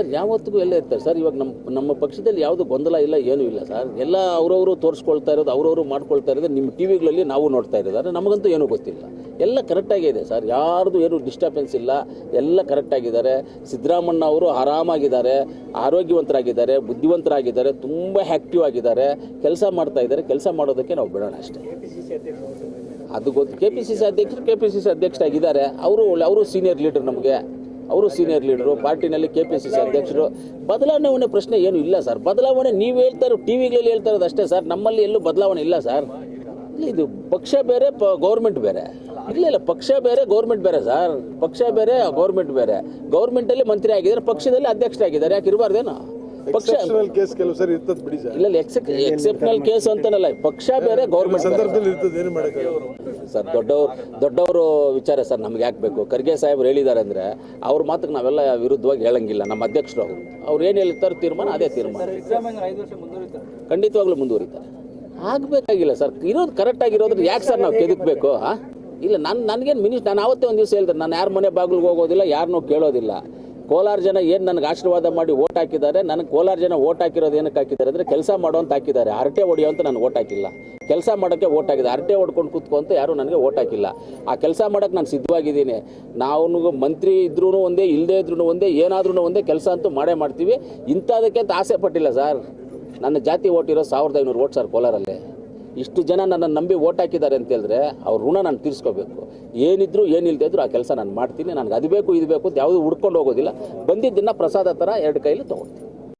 Sir ಯಾವತ್ತಿಗೂ ಎಲ್ಲ ಇರ್ತಾರೆ. ಸರ್, ಇವಾಗ ನಮ್ಮ ನಮ್ಮ ಪಕ್ಷದಲ್ಲಿ ಯಾವುದು ಗೊಂದಲ ಇಲ್ಲ, ಏನೂ ಇಲ್ಲ ಸರ್. ಎಲ್ಲ ಅವರವರು ತೋರಿಸ್ಕೊಳ್ತಾ ಇರೋದು, ಅವರವರು ಮಾಡ್ಕೊಳ್ತಾ ಇರೋದು ನಿಮ್ಮ ಟಿ ವಿಗಳಲ್ಲಿ ನಾವು ನೋಡ್ತಾ ಇರೋದಾದ್ರೆ ನಮಗಂತೂ ಏನೂ ಗೊತ್ತಿಲ್ಲ. ಎಲ್ಲ ಕರೆಕ್ಟಾಗಿದೆ ಸರ್. ಯಾರ್ದು ಏನು ಡಿಸ್ಟರ್ಬೆನ್ಸ್ ಇಲ್ಲ. ಎಲ್ಲ ಕರೆಕ್ಟಾಗಿದ್ದಾರೆ ಸಿದ್ದರಾಮಣ್ಣ ಅವರು ಆರಾಮಾಗಿದ್ದಾರೆ. ಆರೋಗ್ಯವಂತರಾಗಿದ್ದಾರೆ. ಬುದ್ಧಿವಂತರಾಗಿದ್ದಾರೆ. ತುಂಬ ಆ್ಯಕ್ಟಿವ್ ಆಗಿದ್ದಾರೆ. ಕೆಲಸ ಮಾಡ್ತಾ ಇದ್ದಾರೆ. ಕೆಲಸ ಮಾಡೋದಕ್ಕೆ ನಾವು ಬಿಡೋಣ ಅಷ್ಟೇ. ಅದು ಗೊತ್ತು. ಕೆ ಪಿ ಸಿ ಸಿ ಅಧ್ಯಕ್ಷರು ಕೆ ಪಿ ಸಿ ಸಿ ಅಧ್ಯಕ್ಷರಾಗಿದ್ದಾರೆ. ಅವರು ಅವರು ಸೀನಿಯರ್ ಲೀಡರ್ ನಮಗೆ. ಅವರು ಸೀನಿಯರ್ ಲೀಡರು ಪಾರ್ಟಿನಲ್ಲಿ ಕೆ ಪಿ ಸಿ ಸಿ ಅಧ್ಯಕ್ಷರು. ಬದಲಾವಣೆ ಪ್ರಶ್ನೆ ಏನು ಇಲ್ಲ ಸರ್ ಬದಲಾವಣೆ ನೀವು ಹೇಳ್ತಾ ಇರೋ ಟಿ ವಿಗಳಲ್ಲಿ ಹೇಳ್ತಾ ಅಷ್ಟೇ ಸರ್ ನಮ್ಮಲ್ಲಿ ಎಲ್ಲೂ ಬದಲಾವಣೆ ಇಲ್ಲ ಸರ್ ಇದು ಪಕ್ಷ ಬೇರೆ, ಪ ಗೌರ್ಮೆಂಟ್ ಬೇರೆ. ಇಲ್ಲ ಇಲ್ಲ, ಪಕ್ಷ ಬೇರೆ ಗೌರ್ಮೆಂಟ್ ಬೇರೆ ಸರ್ ಪಕ್ಷ ಬೇರೆ ಗೌರ್ಮೆಂಟ್ ಬೇರೆ. ಗೌರ್ಮೆಂಟಲ್ಲಿ ಮಂತ್ರಿ ಆಗಿದ್ದಾರೆ, ಪಕ್ಷದಲ್ಲಿ ಅಧ್ಯಕ್ಷರಾಗಿದ್ದಾರೆ. ಯಾಕೆ ಇರಬಾರ್ದೇನೋ? ಪಕ್ಷ ಎಕ್ಸೆಪ್ಷನಲ್ ಕೇಸ್ ಕೆಲವು ಸರಿ ಇರ್ತದೆ ಬಿಡಿ ಸರ್. ಇಲ್ಲ ಎಕ್ಸೆಪ್ಷನಲ್ ಕೇಸ್ ಅಂತಾನಲ್ಲ ಪಕ್ಷ ಬೇರೆ ಗೌರ್ಮೆಂಟ್ ಸಂದರ್ಭದಲ್ಲಿ ಇರ್ತದೆ ಏನು ಮಾಡಕ್ಕೆ ಸರ್ ದೊಡ್ಡವ್ರು ದೊಡ್ಡವರು ವಿಚಾರ ಸರ್ ನಮ್ಗೆ ಯಾಕೆ ಬೇಕು ಖರ್ಗೆ ಸಾಹೇಬ್ರು ಹೇಳಿದ್ದಾರೆ ಅಂದರೆ ಅವ್ರ ಮಾತಕ್ಕೆ ನಾವೆಲ್ಲ ವಿರುದ್ಧವಾಗಿ ಹೇಳಂಗಿಲ್ಲ ನಮ್ಮ ಅಧ್ಯಕ್ಷರು ಅವರು. ಅವ್ರು ಏನು ಹೇಳ್ತಾರೆ ತೀರ್ಮಾನ ಅದೇ ತೀರ್ಮಾನ. ಖಂಡಿತವಾಗ್ಲೂ ಮುಂದುವರಿತಾರೆ. ಆಗಬೇಕಾಗಿಲ್ಲ ಸರ್. ಇರೋದು ಕರೆಕ್ಟಾಗಿರೋದ್ರೆ ಯಾಕೆ ಸರ್ ನಾವು ಕೆದಕ್ಬೇಕು ಹಾಂ? ಇಲ್ಲ ನಾನು ನನಗೇನು ಮಿನಿಸ್ ನಾನು ಅವತ್ತೇ ಒಂದು ದಿವಸ ಹೇಳ್ತಾರೆ ನಾನು ಯಾರ ಮನೆ ಬಾಗಿಲಿಗೆ ಹೋಗೋದಿಲ್ಲ ಯಾರನ್ನೂ ಕೇಳೋದಿಲ್ಲ. ಕೋಲಾರ ಜನ ಏನು ನನಗೆ ಆಶೀರ್ವಾದ ಮಾಡಿ ಓಟ್ ಹಾಕಿದ್ದಾರೆ, ನನಗೆ ಕೋಲಾರ ಜನ ಓಟ್ ಹಾಕಿರೋದು ಏನಕ್ಕೆ ಹಾಕಿದ್ದಾರೆ ಅಂದರೆ ಕೆಲಸ ಮಾಡೋ ಅಂತ ಹಾಕಿದ್ದಾರೆ. ಹರಟೆ ಹೊಡೆಯೋ ಅಂತ ನಾನು ಓಟ್ ಹಾಕಿಲ್ಲ. ಕೆಲಸ ಮಾಡೋಕ್ಕೆ ಓಟ್ ಹಾಕಿದೆ. ಹರಟೆ ಹೊಡ್ಕೊಂಡು ಕೂತ್ಕೊ ಅಂತ ಯಾರೂ ನನಗೆ ಓಟ್ ಹಾಕಿಲ್ಲ. ಆ ಕೆಲಸ ಮಾಡೋಕ್ಕೆ ನಾನು ಸಿದ್ಧವಾಗಿದ್ದೀನಿ. ನಾವು ಮಂತ್ರಿ ಇದ್ರೂ ಒಂದೇ ಇಲ್ಲದೇ ಇದ್ರೂ ಒಂದೇ ಏನಾದ್ರೂ ಒಂದೇ ಕೆಲಸ ಅಂತೂ ಮಾಡೇ ಮಾಡ್ತೀವಿ. ಇಂಥದಕ್ಕೆ ಅಂತ ಆಸೆ ಪಟ್ಟಿಲ್ಲ, ಸರ್. ನನ್ನ ಜಾತಿ ಓಟ್ ಇರೋ ಸಾವಿರದ ಐನೂರು ಓಟ್, ಸರ್, ಕೋಲಾರಲ್ಲಿ. ಇಷ್ಟು ಜನ ನನ್ನನ್ನು ನಂಬಿ ಓಟ್ ಹಾಕಿದ್ದಾರೆ ಅಂತ ಹೇಳಿದ್ರೆ ಅವ್ರ ಋಣ ನಾನು ತೀರಿಸ್ಕೋಬೇಕು. ಏನಿದ್ರು ಏನಿಲ್ಲದೆ ಇದ್ರು ಆ ಕೆಲಸ ನಾನು ಮಾಡ್ತೀನಿ. ನನಗೆ ಅದು ಬೇಕು, ಇದು ಬೇಕು ಅಂತ ಯಾವುದು ಹುಡ್ಕೊಂಡು ಹೋಗೋದಿಲ್ಲ. ಬಂದಿದ್ದನ್ನ ಪ್ರಸಾದ ಥರ ಎರಡು ಕೈಲಿ ತೊಗೊಳ್ತೀನಿ.